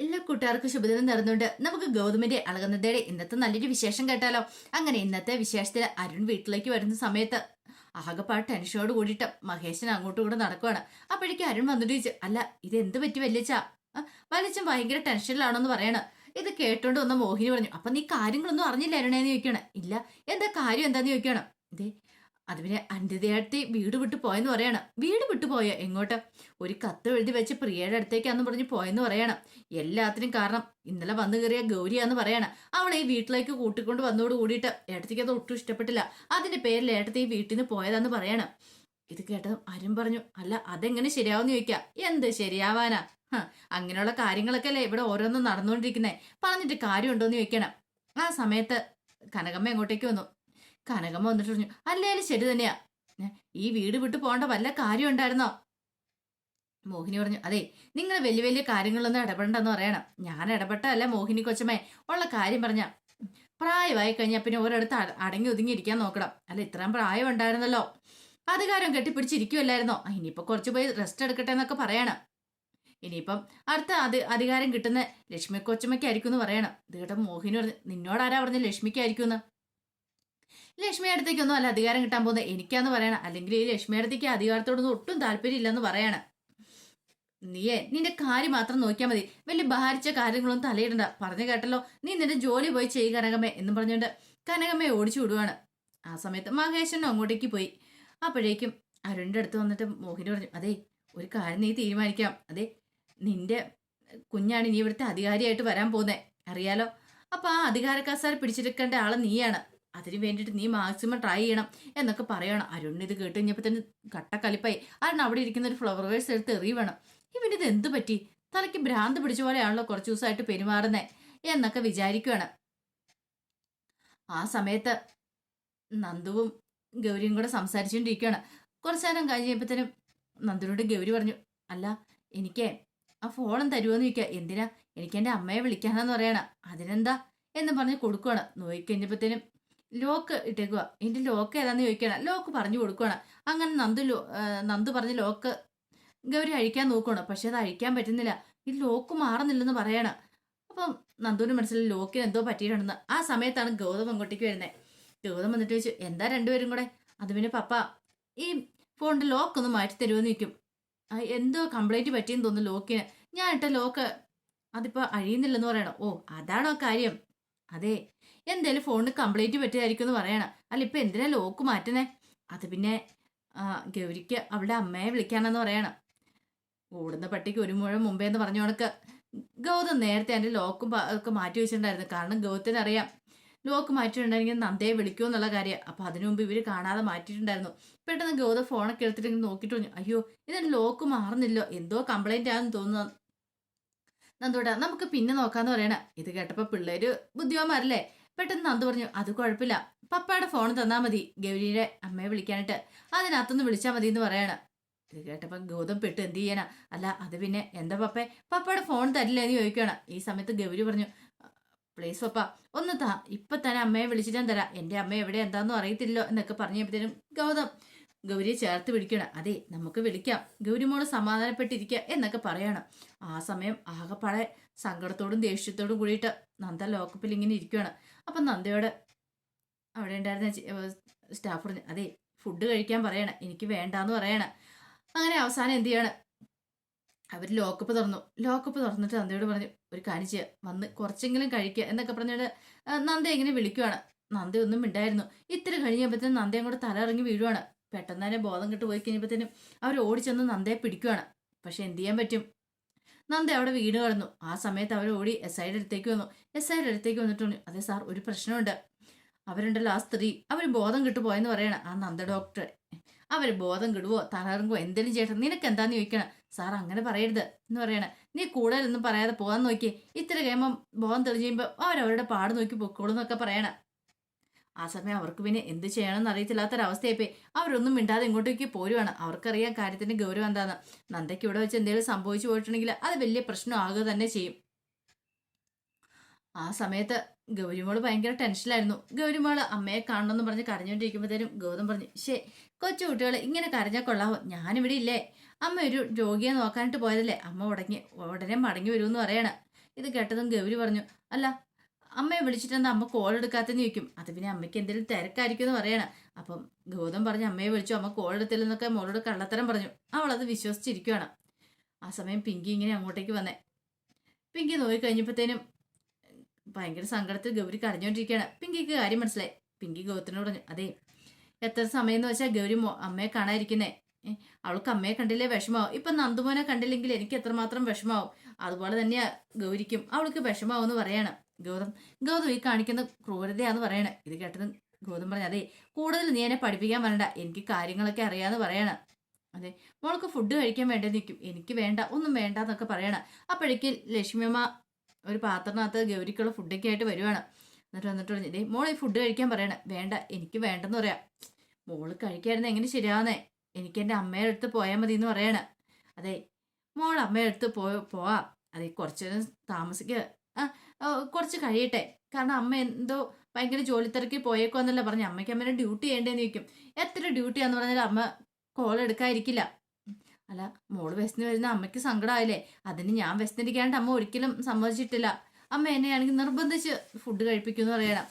എല്ലാ കൂട്ടുകാർക്കും ശുഭദിനം നേർന്നുകൊണ്ട് നമുക്ക് ഗൗതമിന്റെ അളകുന്നതയുടെ ഇന്നത്തെ നല്ലൊരു വിശേഷം കേട്ടാലോ? അങ്ങനെ ഇന്നത്തെ വിശേഷത്തിൽ അരുൺ വീട്ടിലേക്ക് വരുന്ന സമയത്ത് ആകെപ്പാട് ടെൻഷനോട് കൂടിയിട്ട് മഹേശൻ അങ്ങോട്ടും കൂടെ നടക്കുവാണ്. അപ്പോഴേക്കും അരുൺ വന്നിട്ട് ചോദിച്ചു അല്ല ഇത് എന്ത് പറ്റി വല്യച്ച വലിച്ചൻ ഭയങ്കര ടെൻഷനിലാണോന്ന് പറയണ. ഇത് കേട്ടോണ്ട് വന്ന മോഹിനി പറഞ്ഞു അപ്പൊ നീ കാര്യങ്ങളൊന്നും അറിഞ്ഞില്ല അരുണേന്ന് ചോദിക്കണം ഇല്ല എന്താ കാര്യം എന്താന്ന് ചോദിക്കണം ഇതേ അത് പിന്നെ അന്ത്യതയാട്ടി വീട് വിട്ടു പോയെന്ന് പറയണം. വീട് വിട്ടു പോയോ? എങ്ങോട്ട്? ഒരു കത്ത് എഴുതി വെച്ച് പ്രിയയുടെ അടുത്തേക്കാന്ന് പറഞ്ഞ് പോയെന്ന് പറയണം. എല്ലാത്തിനും കാരണം ഇന്നലെ വന്നു കയറിയ ഗൗരിയാന്ന് പറയണം. അവളെ ഈ വീട്ടിലേക്ക് കൂട്ടിക്കൊണ്ട് വന്നോട് കൂടിയിട്ട് ഏട്ടത്തിക്ക് അത് ഒട്ടും ഇഷ്ടപ്പെട്ടില്ല. അതിന്റെ പേരിൽ ഏട്ടത്തി ഈ വീട്ടിൽ നിന്ന് പോയതാന്ന് പറയണം. ഇത് കേട്ടതും അരും പറഞ്ഞു അല്ല അതെങ്ങനെ ശരിയാവുമെന്ന് ചോദിക്കാം? എന്ത് ശരിയാവാനാ? അങ്ങനെയുള്ള കാര്യങ്ങളൊക്കെ അല്ലേ ഇവിടെ ഓരോന്നും നടന്നുകൊണ്ടിരിക്കുന്നേ പറഞ്ഞിട്ട് കാര്യമുണ്ടോന്ന് ചോദിക്കണം. ആ സമയത്ത് കനകമ്മ എങ്ങോട്ടേക്ക് വന്നു? കനകമ്മ വന്നിട്ട് പറഞ്ഞു അല്ലേ ശരി തന്നെയാ. ഈ വീട് വിട്ടു പോകേണ്ട വല്ല കാര്യം ഉണ്ടായിരുന്നോ? മോഹിനി പറഞ്ഞു അതെ നിങ്ങൾ വലിയ വലിയ കാര്യങ്ങളൊന്നും ഇടപെടണ്ടെന്ന് പറയണം. ഞാൻ ഇടപെട്ടല്ല മോഹിനി കൊച്ചമ്മേ. ഉള്ള കാര്യം പറഞ്ഞ. പ്രായമായി കഴിഞ്ഞാൽ പിന്നെ ഒരിടത്ത് അടങ്ങി ഒതുങ്ങി ഇരിക്കാൻ നോക്കണം. അല്ല ഇത്രയും പ്രായം ഉണ്ടായിരുന്നല്ലോ. അധികാരം കെട്ടിപ്പിടിച്ചിരിക്കുമല്ലായിരുന്നോ ഇനിയിപ്പോൾ ഇനിയിപ്പോ കുറച്ച് പോയി റെസ്റ്റ് എടുക്കട്ടെ എന്നൊക്കെ പറയണം. ഇനിയിപ്പം അടുത്ത അധി അധികാരം കിട്ടുന്ന ലക്ഷ്മി കൊച്ചമ്മയ്ക്കായിരിക്കും എന്ന് പറയണം. ഇത് കേട്ട മോഹിനി പറഞ്ഞു നിന്നോടാരാ പറഞ്ഞ ലക്ഷ്മിക്കായിരിക്കും എന്ന്? ലക്ഷ്മി അടുത്തേക്കൊന്നും അല്ല അധികാരം കിട്ടാൻ പോകുന്നത് എനിക്കാന്ന് പറയണം. അല്ലെങ്കിൽ ഈ ലക്ഷ്മി അടുത്തേക്ക് അധികാരത്തോടൊന്നും ഒട്ടും താല്പര്യമില്ലെന്ന് പറയണം. നീയേ നിന്റെ കാര്യം മാത്രം നോക്കിയാൽ മതി. വലിയ ഭാരിച്ച കാര്യങ്ങളൊന്നും തലയിടണ്ട. പറഞ്ഞു കേട്ടല്ലോ. നീ നിന്റെ ജോലി പോയി ചെയ്യ കനകമ്മേ എന്ന് പറഞ്ഞുകൊണ്ട് കനകമ്മയെ ഓടിച്ചു വിടുവാണ്. ആ സമയത്ത് മഹേശ്വരനും അങ്ങോട്ടേക്ക് പോയി. അപ്പോഴേക്കും അരുണിന്റെ അടുത്ത് വന്നിട്ട് മോഹിനി പറഞ്ഞു അതെ ഒരു കാര്യം നീ തീരുമാനിക്കാം. അതെ നിന്റെ കുഞ്ഞാണ് ഇനി ഇവിടുത്തെ അധികാരിയായിട്ട് വരാൻ പോകുന്നത് അറിയാലോ? അപ്പോൾ ആ അധികാര കസാര പിടിച്ചെടുക്കേണ്ട ആൾ നീയാണ്. അതിന് വേണ്ടിയിട്ട് നീ മാക്സിമം ട്രൈ ചെയ്യണം എന്നൊക്കെ പറയണം. അരുണിന് ഇത് കേട്ട് കഴിഞ്ഞപ്പോൾ തന്നെ കട്ടക്കലിപ്പായി അരുൺ അവിടെ ഇരിക്കുന്ന ഒരു ഫ്ലവർ വേഴ്സ് എടുത്ത് ഇവന്റെ ഇത് എന്ത് പറ്റി? തലയ്ക്ക് ഭ്രാന്ത് പിടിച്ച പോലെയാണല്ലോ കുറച്ച് ദിവസമായിട്ട് പെരുമാറുന്നത് എന്നൊക്കെ വിചാരിക്കുകയാണ് ആ സമയത്ത് നന്ദുവും ഗൗരിയും കൂടെ സംസാരിച്ചുകൊണ്ടിരിക്കുകയാണ് കുറച്ച് നേരം കഴിഞ്ഞപ്പോഴത്തേനും നന്ദുനോട് ഗൗരി പറഞ്ഞു അല്ല എനിക്ക് ആ ഫോണും തരുമോന്ന് ചോദിക്കുക എന്തിനാ? എനിക്ക് എന്റെ അമ്മയെ വിളിക്കാനെന്ന് പറയണ. അതിനെന്താ? എന്ന് പറഞ്ഞ് കൊടുക്കുകയാണ് നോയിക്കഴിഞ്ഞപ്പോഴത്തേനും ലോക്ക് ഇട്ടേക്കുക എന്റെ ലോക്ക് ഏതാന്ന് ചോദിക്കണം ലോക്ക് പറഞ്ഞു കൊടുക്കുകയാണ് അങ്ങനെ നന്ദു ലോ നന്ദു പറഞ്ഞ് ലോക്ക് ഗൗരി അഴിക്കാൻ നോക്കുകയാണ് പക്ഷെ അത് അഴിക്കാൻ പറ്റുന്നില്ല. ഈ ലോക്ക് മാറുന്നില്ലെന്ന് പറയാണ്. അപ്പം നന്ദുവിന് മനസ്സിലായി ലോക്കിന് എന്തോ പറ്റിയിട്ടുണ്ടെന്ന്. ആ സമയത്താണ് ഗൗതം അങ്ങോട്ടേക്ക് വരുന്നത് ഗൗതം വന്നിട്ട് ചോദിച്ചു എന്താ രണ്ടുപേരും കൂടെ? അത് പിന്നെ പപ്പ ഈ ഫോണിന്റെ ലോക്ക് ഒന്ന് മാറ്റി തരുമെന്ന് നിൽക്കും "ആ, എന്തോ കംപ്ലൈന്റ് പറ്റിയെന്ന് തോന്നുന്നു ലോക്കിന് ഞാൻ ഇട്ട ലോക്ക് അതിപ്പോൾ അഴിയുന്നില്ലെന്ന് പറയണം. ഓ അതാണോ കാര്യം? അതെ എന്തേലും ഫോണിന് കംപ്ലൈന്റ് പറ്റിയതായിരിക്കും എന്ന് പറയണം. അല്ല ഇപ്പൊ എന്തിനാ ലോക്ക് മാറ്റുന്നേ? അത് പിന്നെ ഗൗരിക്ക് അവളുടെ അമ്മയെ വിളിക്കാനെന്ന് പറയണം. ഓടുന്ന പട്ടിക്ക് ഒരു മുഴം മുമ്പേ എന്ന് പറഞ്ഞു കണക്ക് ഗൗതം നേരത്തെ എന്റെ ലോക്കും ഒക്കെ മാറ്റി വെച്ചിട്ടുണ്ടായിരുന്നു. കാരണം ഗൗതത്തിന് അറിയാം. ലോക്ക് മാറ്റിയിട്ടുണ്ടായിരുന്നെങ്കിൽ നന്ദയെ വിളിക്കുമോ എന്നുള്ള കാര്യം. അപ്പൊ അതിനു മുമ്പ് ഇവർ കാണാതെ മാറ്റിയിട്ടുണ്ടായിരുന്നു. പെട്ടെന്ന് ഗൗതം ഫോണൊക്കെ എടുത്തിട്ട് നോക്കിയിട്ട് പറഞ്ഞു അയ്യോ ഇതിന് ലോക്ക് മാറുന്നില്ലോ. എന്തോ കംപ്ലൈന്റ് ആണെന്ന് തോന്നുന്നു. നന്ദോടാ നമുക്ക് പിന്നെ നോക്കാന്ന് പറയണ. ഇത് കേട്ടപ്പോൾ പിള്ളേര് ബുദ്ധിമാന്മാരല്ലേ? പെട്ടെന്ന് നന്ദു പറഞ്ഞു അത് കുഴപ്പമില്ല. പപ്പയുടെ ഫോൺ തന്നാ മതി. ഗൗരിയുടെ അമ്മയെ വിളിക്കാനായിട്ട്. അതിനകത്തുനിന്ന് വിളിച്ചാൽ മതി എന്ന് പറയാണ്. ഇത് കേട്ടപ്പോൾ ഗൗതം പെട്ട് എന്ത് ചെയ്യാനാ? അല്ല അത് പിന്നെ എന്താ പപ്പേ? പപ്പയുടെ ഫോൺ തരില്ല എന്ന് ചോദിക്കുകയാണ് ഈ സമയത്ത് ഗൗരി പറഞ്ഞു പ്ലീസ് പപ്പ ഒന്ന് താ. ഇപ്പൊ തന്നെ അമ്മയെ വിളിച്ചിട്ട് ഞാൻ തരാം. എന്റെ അമ്മ എവിടെ എന്താണെന്നും അറിയത്തില്ലോ എന്നൊക്കെ പറഞ്ഞപ്പോഴത്തേനും ഗൗതം ഗൗരിയെ ചേർത്ത് പിടിക്കണം. അതെ നമുക്ക് വിളിക്കാം. ഗൗരിമോൾ സമാധാനപ്പെട്ടിരിക്കുക എന്നൊക്കെ പറയണം. ആ സമയം ആകെപ്പാടെ സങ്കടത്തോടും ദേഷ്യത്തോടും കൂടിയിട്ട് നന്ദ ലോക്കപ്പിൽ ഇങ്ങനെ ഇരിക്കുകയാണ് അപ്പം നന്ദയോട് അവിടെ ഉണ്ടായിരുന്ന സ്റ്റാഫ് പറഞ്ഞു അതെ ഫുഡ് കഴിക്കാൻ പറയണം. എനിക്ക് വേണ്ടാന്ന് പറയണം. അങ്ങനെ അവസാനം എന്ത് ചെയ്യാണ്? അവർ ലോക്കപ്പ് തുറന്നു. ലോക്കപ്പ് തുറന്നിട്ട് നന്ദയോട് പറഞ്ഞു ഒരു കാര്യം ചെയ്യുക വന്ന് കുറച്ചെങ്കിലും കഴിക്കുക എന്നൊക്കെ പറഞ്ഞിട്ട് നന്ദ ഇങ്ങനെ വിളിക്കുവാണ്. നന്ദ ഒന്നും മിണ്ടായിരുന്നു. ഇത്ര കഴിഞ്ഞപ്പോഴത്തേനും നന്ദ തല ഇറങ്ങി വീഴുവാണ്. പെട്ടെന്ന് തന്നെ ബോധം കിട്ടു പോയി കഴിഞ്ഞപ്പോഴത്തേനും അവർ ഓടിച്ചെന്ന് നന്ദയെ പിടിക്കുകയാണ് പക്ഷെ എന്ത് ചെയ്യാൻ പറ്റും? നന്ദ അവിടെ വീട് കിടന്നു. ആ സമയത്ത് അവർ ഓടി എസ് ഐയുടെ അടുത്തേക്ക് വന്നു. എസ് ഐയുടെ അടുത്തേക്ക് വന്നിട്ടുണ്ട്. അതെ സാർ ഒരു പ്രശ്നമുണ്ട്. അവരുണ്ടല്ലോ ആ സ്ത്രീ. അവർ ബോധം കിട്ടു പോയെന്ന് പറയണം. ആ നന്ദ ഡോക്ടർ അവർ ബോധം കിടുവോ? തളർങ്ങോ എന്തെങ്കിലും ചെയ്യട്ടെ? നിനക്ക് എന്താന്ന് ചോദിക്കണം? സാർ അങ്ങനെ പറയരുത് എന്ന് പറയണം. നീ കൂടുതലൊന്നും പറയാതെ പോകാൻ നോക്കി ഇത്ര കഴിയുമ്പം ബോധം തെളിഞ്ഞ് കഴിയുമ്പോൾ അവരവരുടെ പാട് നോക്കി പൊക്കോളൂ എന്നൊക്കെ പറയണ. ആ സമയം അവർക്ക് പിന്നെ എന്ത് ചെയ്യണമെന്ന് അറിയത്തില്ലാത്തൊരവസ്ഥയായിപ്പോയി. അവരൊന്നും മിണ്ടാതെ ഇങ്ങോട്ടേക്ക് പോരുവാണ്. അവർക്കറിയാം കാര്യത്തിന്റെ ഗൗരവം എന്താണെന്ന് നന്ദയ്ക്ക് ഇവിടെ വെച്ച് എന്തെങ്കിലും സംഭവിച്ചു പോയിട്ടുണ്ടെങ്കിൽ അത് വലിയ പ്രശ്നമാകുക തന്നെ ചെയ്യും. ആ സമയത്ത് ഗൗരിമോൾ ഭയങ്കര ടെൻഷനിലായിരുന്നു. ഗൗരിമോൾ അമ്മയെ കാണണമെന്ന് പറഞ്ഞ് കരഞ്ഞുകൊണ്ടിരിക്കുമ്പോഴത്തേനും ഗൗതം പറഞ്ഞു ശേ കൊച്ചു കുട്ടികൾ ഇങ്ങനെ കരഞ്ഞാൽ കൊള്ളാവോ? ഞാനിവിടെ ഇല്ലേ? അമ്മ ഒരു രോഗിയെ നോക്കാനായിട്ട് പോയതല്ലേ? അമ്മ ഉടങ്ങി ഉടനെ മടങ്ങി വരുമെന്ന് പറയാണ്. ഇത് കേട്ടതും ഗൗരി പറഞ്ഞു അല്ല അമ്മയെ വിളിച്ചിട്ടെന്താ അമ്മ കോൾ എടുക്കാത്തെന്ന് ചോദിക്കും. അത് പിന്നെ അമ്മയ്ക്ക് എന്തെങ്കിലും തിരക്കായിരിക്കും എന്ന് പറയണം. അപ്പം ഗൗതം പറഞ്ഞു അമ്മയെ വിളിച്ചു. അമ്മ കോൾ എടുത്തില്ലെന്നൊക്കെ മോളോട് കള്ളത്തരം പറഞ്ഞു. അവളത് വിശ്വസിച്ചിരിക്കുകയാണ് ആ സമയം പിങ്കി ഇങ്ങനെ അങ്ങോട്ടേക്ക് വന്നേ. പിങ്കി നോക്കി കഴിഞ്ഞപ്പോഴത്തേനും ഭയങ്കര സങ്കടത്തിൽ ഗൗരി കരഞ്ഞുകൊണ്ടിരിക്കുകയാണ് പിങ്കിക്ക് കാര്യം മനസ്സിലായി. പിങ്കി ഗൗതത്തിനോട് പറഞ്ഞു അതെ എത്ര സമയം എന്ന് വെച്ചാൽ ഗൗരി അമ്മയെ കാണാതിരിക്കുന്നേ. അവൾക്ക് അമ്മയെ കണ്ടില്ലേ വിഷമാവും ഇപ്പൊ നന്ദുമോനെ കണ്ടില്ലെങ്കിൽ എനിക്ക് എത്രമാത്രം വിഷമാവും അതുപോലെ തന്നെയാ ഗൗരിക്കും. അവൾക്ക് വിഷമാവും എന്ന് പറയാണ്. ഗൗതം ഗൗതം ഈ കാണിക്കുന്ന ക്രൂരതയാന്ന് പറയണേ. ഇത് കേട്ടത് ഗൗതം പറഞ്ഞു അതെ കൂടുതൽ നീ എന്നെ പഠിപ്പിക്കാൻ വരണ്ട. എനിക്ക് കാര്യങ്ങളൊക്കെ അറിയാന്ന് പറയണം. അതെ മോൾക്ക് ഫുഡ് കഴിക്കാൻ വേണ്ടി നിൽക്കും എനിക്ക് വേണ്ട ഒന്നും വേണ്ട എന്നൊക്കെ പറയണം. അപ്പോഴേക്ക് ലക്ഷ്മിയമ്മ ഒരു പാത്രത്തിനകത്ത് ഗൗരിക്കുള്ള ഫുഡൊക്കെ ആയിട്ട് വരുവാണ്. എന്നിട്ട് വന്നിട്ട് പറഞ്ഞു ഇതേ മോൾ ഈ ഫുഡ് കഴിക്കാൻ പറയണ. വേണ്ട എനിക്ക് വേണ്ടെന്ന് പറയാം. മോൾ കഴിക്കായിരുന്നു എങ്ങനെ ശരിയാവുന്നേ? എനിക്ക് എന്റെ അമ്മയുടെ അടുത്ത് പോയാൽ മതി എന്ന് പറയണ. അതെ മോൾ അമ്മയുടെ അടുത്ത് പോ പോവാം. അതെ കുറച്ച് താമസിക്കുക കുറച്ച് കഴിയട്ടെ. കാരണം അമ്മ എന്തോ ഭയങ്കര ജോലി തിരക്കി പോയേക്കോന്നല്ല പറഞ്ഞു. അമ്മയ്ക്ക് അമ്മേനെ ഡ്യൂട്ടി ചെയ്യേണ്ടതെന്ന് ചോദിക്കും. എത്ര ഡ്യൂട്ടിയാന്ന് പറഞ്ഞാൽ അമ്മ കോൾ എടുക്കാതിരിക്കില്ല. അല്ല മോൾ വിശന്ന് വരുന്ന അമ്മയ്ക്ക് സങ്കടമായില്ലേ അതിന് ഞാൻ വിശന്നിരിക്കാണ്ട് അമ്മ ഒരിക്കലും സമ്മതിച്ചിട്ടില്ല. അമ്മ എന്നെയാണെങ്കിൽ നിർബന്ധിച്ച് ഫുഡ് കഴിപ്പിക്കുമെന്ന് പറയണം.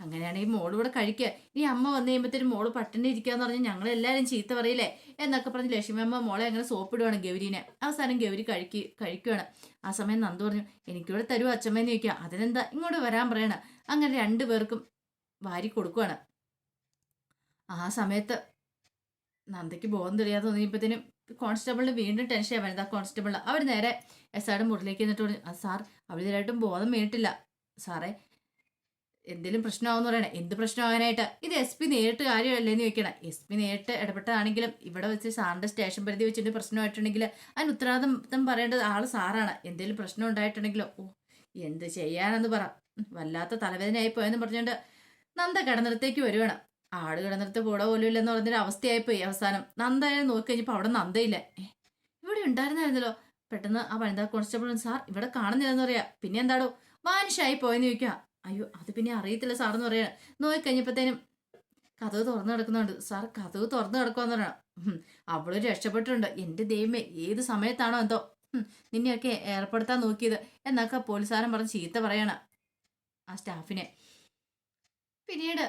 അങ്ങനെയാണെങ്കിൽ മോൾ ഇവിടെ കഴിക്കുക. ഇനി അമ്മ വന്നു കഴിയുമ്പോഴത്തേനും മോൾ പട്ടിണി ഇരിക്കാന്ന് പറഞ്ഞ് ഞങ്ങൾ എല്ലാവരും ചീത്ത പറയില്ലേ? എന്നൊക്കെ പറഞ്ഞ് ലക്ഷ്മി അമ്മ മോളെ അങ്ങനെ സോപ്പിടുവാണ് ഗൗരീനെ. അവസാനം ഗൗരി കഴിക്ക് കഴിക്കുവാണ്. ആ സമയം നന്ദു പറഞ്ഞു എനിക്കിവിടെ തരുമോ അച്ഛമ്മേന്ന് ചോദിക്കുക. അതിനെന്താ ഇങ്ങോട്ട് വരാൻ പറയണ? അങ്ങനെ രണ്ടു പേർക്കും വാരി കൊടുക്കുവാണ്. ആ സമയത്ത് നന്ദയ്ക്ക് ബോധം തെളിയാതെ തോന്നിയപ്പോഴത്തേനും കോൺസ്റ്റബിളിന് വീണ്ടും ടെൻഷൻ വരുന്നത്. ആ കോൺസ്റ്റബിളിന് അവർ നേരെ എസ് ആയുടെ മുറിലേക്ക് എന്നിട്ട് പറഞ്ഞു "ആ സാർ അവരിതായിട്ടും ബോധം വീണിട്ടില്ല. സാറേ എന്തെങ്കിലും പ്രശ്നമാവെന്ന് പറയണേ. എന്ത് പ്രശ്നമാകാനായിട്ട്? ഇത് എസ് പി നേരിട്ട് കാര്യമല്ലേന്ന് ചോദിക്കണം. എസ് പി നേരിട്ട് ഇടപെട്ടതാണെങ്കിലും ഇവിടെ വെച്ച് സാറിന്റെ സ്റ്റേഷൻ പരിധി വെച്ചിട്ട് പ്രശ്നമായിട്ടുണ്ടെങ്കിൽ അതിന് ഉത്തരവാദിത്തം പറയേണ്ടത് ആൾ സാറാണ്. എന്തെങ്കിലും പ്രശ്നം ഉണ്ടായിട്ടുണ്ടെങ്കിലോ? ഓ എന്ത് ചെയ്യാനെന്ന് പറ. വല്ലാത്ത തലവേദനയായി പോയെന്ന് പറഞ്ഞുകൊണ്ട് നന്ദ കിടന്നിടത്തേക്ക് വരുവാണ്. ആട് കിടന്നിടത്ത് കൂടെ പോലും ഇല്ലെന്ന് പറഞ്ഞൊരു അവസ്ഥയായിപ്പോയി അവസാനം. നന്ദയെ നോക്കി കഴിഞ്ഞപ്പോൾ അവിടെ നന്ദയില്ല. ഇവിടെ ഉണ്ടായിരുന്നായിരുന്നല്ലോ? പെട്ടെന്ന് ആ വനിതാ കോൺസ്റ്റബിൾ സാർ ഇവിടെ കാണുന്നില്ലെന്ന് പറയാ. പിന്നെ എന്താടോ? വാനിഷായി പോയെന്ന് ചോദിക്കുക അയ്യോ അത് പിന്നെ അറിയത്തില്ല സാറെന്ന് പറയാ നോക്കി കഴിഞ്ഞപ്പോഴത്തേനും കഥവ് തുറന്നു കിടക്കുന്നുണ്ട്. സാർ കഥവ് തുറന്നു കിടക്കുമെന്ന് പറയണം. അവൾ രക്ഷപ്പെട്ടിട്ടുണ്ട്. എന്റെ ദൈവമേ ഏത് സമയത്താണോ എന്തോ. നിന്നെയൊക്കെ ഏർപ്പെടുത്താൻ നോക്കിയത്. എന്നൊക്കെ പോലീസുകാരൻ പറഞ്ഞ് ചീത്ത പറയണ ആ സ്റ്റാഫിനെ പിന്നീട്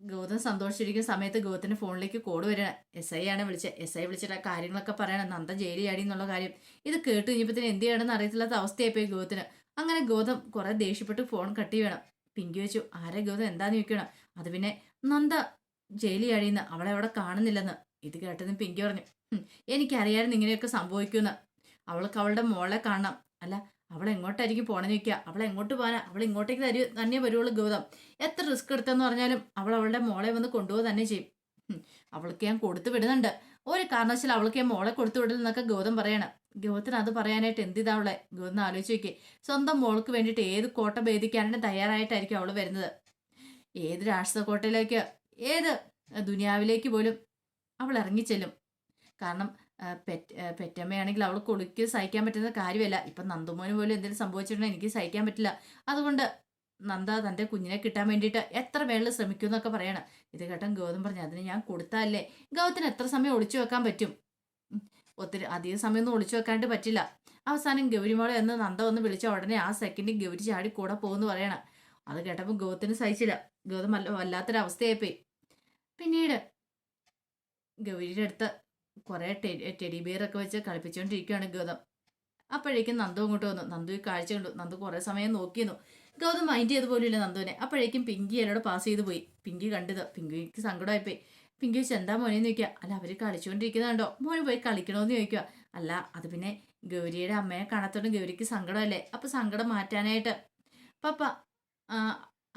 ഗൗതം സന്തോഷിച്ചിരിക്കുന്ന സമയത്ത് ഗൗതത്തിന്റെ ഫോണിലേക്ക് കോഡ് വരണം എസ് ഐ ആണ് വിളിച്ചത് എസ് ഐ വിളിച്ചിട്ട് ആ കാര്യങ്ങളൊക്കെ പറയണം. നന്ദ ജയിലിൽ ചാടി എന്നുള്ള കാര്യം. ഇത് കേട്ട് കഴിഞ്ഞപ്പോഴത്തേന് എന്ത് ചെയ്യണമെന്ന് അറിയത്തില്ലാത്ത അവസ്ഥയായിപ്പോയി ഗൗതത്തിന്. അങ്ങനെ ഗൗതം കുറെ ദേഷ്യപ്പെട്ട് ഫോൺ കട്ട് ചെയ്യണം. പിങ്കി വെച്ചു ആരെ ഗൗതം? എന്താന്ന് ചോദിക്കണം? അത് പിന്നെ നന്ദ ജയിലിൽ കഴിയുന്ന അവളെ അവിടെ കാണുന്നില്ലെന്ന്. ഇത് കേട്ടതും പിങ്കി പറഞ്ഞു "ഹും, എനിക്കറിയായിരുന്നു ഇങ്ങനെയൊക്കെ സംഭവിക്കുമെന്ന് അവൾക്ക് അവളുടെ മോളെ കാണണം. അല്ല അവൾ എങ്ങോട്ടായിരിക്കും പോണെന്ന് ചോദിക്കുക അവൾ എങ്ങോട്ട് പോകാനാ? അവൾ ഇങ്ങോട്ടേക്ക് തരൂ തന്നെ വരുവുള്ളൂ ഗൗതം. എത്ര റിസ്ക് എടുത്തെന്ന് പറഞ്ഞാലും അവൾ അവളുടെ മോളെ വന്ന് കൊണ്ടുപോകുക തന്നെ ചെയ്യും. അവൾക്ക് ഞാൻ കൊടുത്തു വിടുന്നുണ്ട്. ഒരു കാരണവശാലും അവൾക്ക് മോളെ കൊടുത്തു വിടില്ലെന്നൊക്കെ ഗൗതം പറയണം. ഗൗതത്തിന് അത് പറയാനായിട്ട് എന്തിതാ അവളെ? ഗൗതം ആലോചിച്ച് നോക്കി സ്വന്തം മോൾക്ക് വേണ്ടിയിട്ട് ഏത് കോട്ട ഭേദിക്കാനും തയ്യാറായിട്ടായിരിക്കും അവൾ വരുന്നത്? ഏത് രാഷ്ട്രീയ കോട്ടയിലേക്ക് ഏത് ദുനിയാവിലേക്ക് പോലും അവൾ ഇറങ്ങിച്ചെല്ലും. കാരണം പെറ്റ് പെറ്റമ്മയാണെങ്കിൽ അവൾ കുളിക്ക് സഹിക്കാൻ പറ്റുന്ന കാര്യമല്ല. ഇപ്പം നന്ദുമോന് പോലും എന്തെങ്കിലും സംഭവിച്ചിട്ടുണ്ടെങ്കിൽ എനിക്ക് സഹിക്കാൻ പറ്റില്ല. അതുകൊണ്ട് നന്ദ തന്റെ കുഞ്ഞിനെ കിട്ടാൻ വേണ്ടിയിട്ട് എത്ര വേളിൽ ശ്രമിക്കും എന്നൊക്കെ പറയണം. ഇത് കേട്ടൻ ഗൗതം പറഞ്ഞു അതിന് ഞാൻ കൊടുത്താലേ ഗൗതത്തിന് എത്ര സമയം ഒളിച്ചു വെക്കാൻ പറ്റും? ഒത്തിരി അധികം സമയമൊന്നും ഒളിച്ചു വെക്കാണ്ട് പറ്റില്ല. അവസാനം ഗൗരിമോളെ എന്ന് നന്ദ ഒന്ന് വിളിച്ച ഉടനെ ആ സെക്കൻഡിൽ ഗൗരി ചാടി കൂടെ പോകുമെന്ന് പറയണം. അത് കേട്ടപ്പോൾ ഗൗതത്തിന് സഹിച്ചില്ല. ഗൗതം വല്ല വല്ലാത്തൊരവസ്ഥയായിപ്പോയി. പിന്നീട് ഗൗരിയുടെ അടുത്ത് കുറെ ടെഡി ബിയറൊക്കെ വെച്ച് കളിപ്പിച്ചുകൊണ്ടിരിക്കുകയാണ് ഗൗതം. അപ്പോഴേക്കും നന്ദു അങ്ങോട്ട് വന്നു. നന്ദു ഈ കാഴ്ച കണ്ടു. നന്ദു കുറേ സമയം നോക്കിയിരുന്നു. ഗൗതം മൈൻഡ് ചെയ്ത് പോലുമില്ല നന്ദുവിനെ. അപ്പോഴേക്കും പിങ്കി എന്നോട് പാസ് ചെയ്ത് പോയി. പിങ്കി കണ്ടത്. പിങ്കിക്ക് സങ്കടമായിപ്പോയി. പിങ്കി വെച്ച് എന്താ മോനെ ചോദിക്കുക അല്ല അവർ കളിച്ചുകൊണ്ടിരിക്കുന്നുണ്ടോ മോന് പോയി കളിക്കണമെന്ന് ചോദിക്കുക അല്ല അത് പിന്നെ ഗൗരിയുടെ അമ്മയെ കാണാത്തോണ്ട് ഗൗരിക്ക് സങ്കടമല്ലേ? അപ്പൊ സങ്കടം മാറ്റാനായിട്ട്. പപ്പ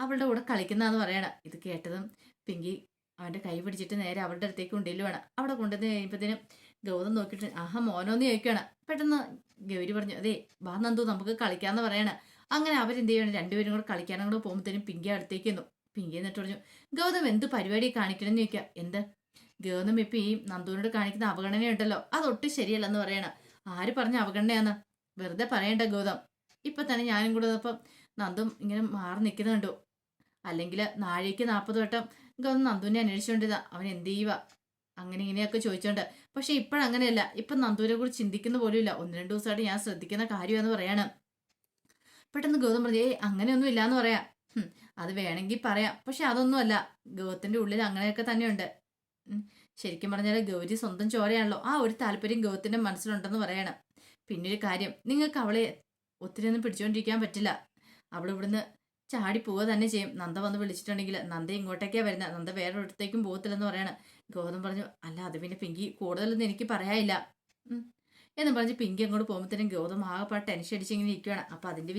അവളുടെ കൂടെ കളിക്കുന്നതെന്ന് പറയണം. ഇത് കേട്ടതും പിങ്കി അവന്റെ കൈ പിടിച്ചിട്ട് നേരെ അവളുടെ അടുത്തേക്ക് കൊണ്ടുവരുവാണ് അവിടെ കൊണ്ടുവന്ന് കഴിയുമ്പോഴത്തേനും ഗൗതം നോക്കിയിട്ട് ആഹാ മോനോന്ന് ചോദിക്കുകയാണ് പെട്ടെന്ന് ഗൗരി പറഞ്ഞു അതെ വാ നന്ദു നമുക്ക് കളിക്കാമെന്ന് പറയണ. അങ്ങനെ അവരെന്ത് ചെയ്യണം? രണ്ടുപേരും കൂടെ കളിക്കാനും കൂടെ പോകുമ്പോഴത്തേനും പിങ്കി അടുത്തേക്ക് എന്നു. പിങ്കി എന്നിട്ട് പറഞ്ഞു ഗൗതം എന്ത് പരിപാടി കാണിക്കണം എന്ന് ചോദിക്കുക എന്ത്? ഗൗതം ഇപ്പൊ ഈ നന്ദുവിനോട് കാണിക്കുന്ന അവഗണനയുണ്ടല്ലോ. അതൊട്ടും ശരിയല്ലെന്ന് പറയണ. ആര് പറഞ്ഞ അവഗണനയാന്ന്? വെറുതെ പറയണ്ട ഗൗതം. ഇപ്പൊ തന്നെ ഞാനും കൂടെ ഇപ്പം നന്ദും ഇങ്ങനെ മാറി നിൽക്കുന്ന കണ്ടു. അല്ലെങ്കിൽ നാഴേക്ക് നാൽപ്പത് വട്ടം ഗൗതം നന്ദുവിനെ അന്വേഷിച്ചുകൊണ്ടിരുന്ന അവൻ എന്ത് ചെയ്യുക അങ്ങനെ ഇങ്ങനെയൊക്കെ ചോദിച്ചോണ്ട്. പക്ഷെ ഇപ്പോഴങ്ങനെയല്ല. ഇപ്പം നന്ദുവിനെ കുറിച്ച് ചിന്തിക്കുന്ന പോലും ഇല്ല ഒന്ന് രണ്ട് ദിവസമായിട്ട് ഞാൻ ശ്രദ്ധിക്കുന്ന കാര്യമാണെന്ന് പറയാണ്. പെട്ടെന്ന് ഗൗതം പറഞ്ഞു ഏയ് അങ്ങനെയൊന്നും ഇല്ലാന്ന് പറയാം. അത് വേണമെങ്കിൽ പറയാം. പക്ഷെ അതൊന്നുമല്ല. ഗൗതത്തിന്റെ ഉള്ളിൽ അങ്ങനെയൊക്കെ തന്നെയുണ്ട്. ശരിക്കും പറഞ്ഞാൽ ഗൗരി സ്വന്തം ചോരയാണല്ലോ. ആ ഒരു താല്പര്യം ഗൗതത്തിന്റെ മനസ്സിലുണ്ടെന്ന് പറയണം. പിന്നെ ഒരു കാര്യം നിങ്ങൾക്ക് അവളെ ഒത്തിരി ഒന്നും പിടിച്ചുകൊണ്ടിരിക്കാൻ പറ്റില്ല. അവൾ ഇവിടുന്ന് ചാടി പോവുക തന്നെ ചെയ്യും. നന്ദ വന്ന് വിളിച്ചിട്ടുണ്ടെങ്കിൽ നന്ദ ഇങ്ങോട്ടേക്കാ വരുന്നത് നന്ദ വേറെ ഒരിടത്തേക്കും പോകത്തില്ലെന്ന് പറയണം. ഗൗതം പറഞ്ഞു അല്ല അത് പിന്നെ പിങ്കി കൂടുതലൊന്നും എനിക്ക് പറയാനില്ല. എന്ന് പറഞ്ഞ് പിങ്കി അങ്ങോട്ട് പോകുമ്പോഴത്തേനും ഗൗതം ആകെപ്പാട് ടെൻഷൻ അടിച്ചിങ്ങനെ ഇരിക്കുകയാണ് അപ്പോൾ അതിന്റെ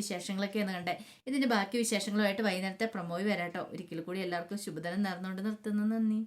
എന്ന് കണ്ടേ. ഇതിന്റെ ബാക്കി വിശേഷങ്ങളുമായിട്ട് വൈകുന്നേരത്തെ പ്രമോയി വരാട്ടോ. ഒരിക്കൽ കൂടി എല്ലാവർക്കും ശുഭദനം നേർന്നുകൊണ്ട് നിർത്തുന്നു. നന്ദി.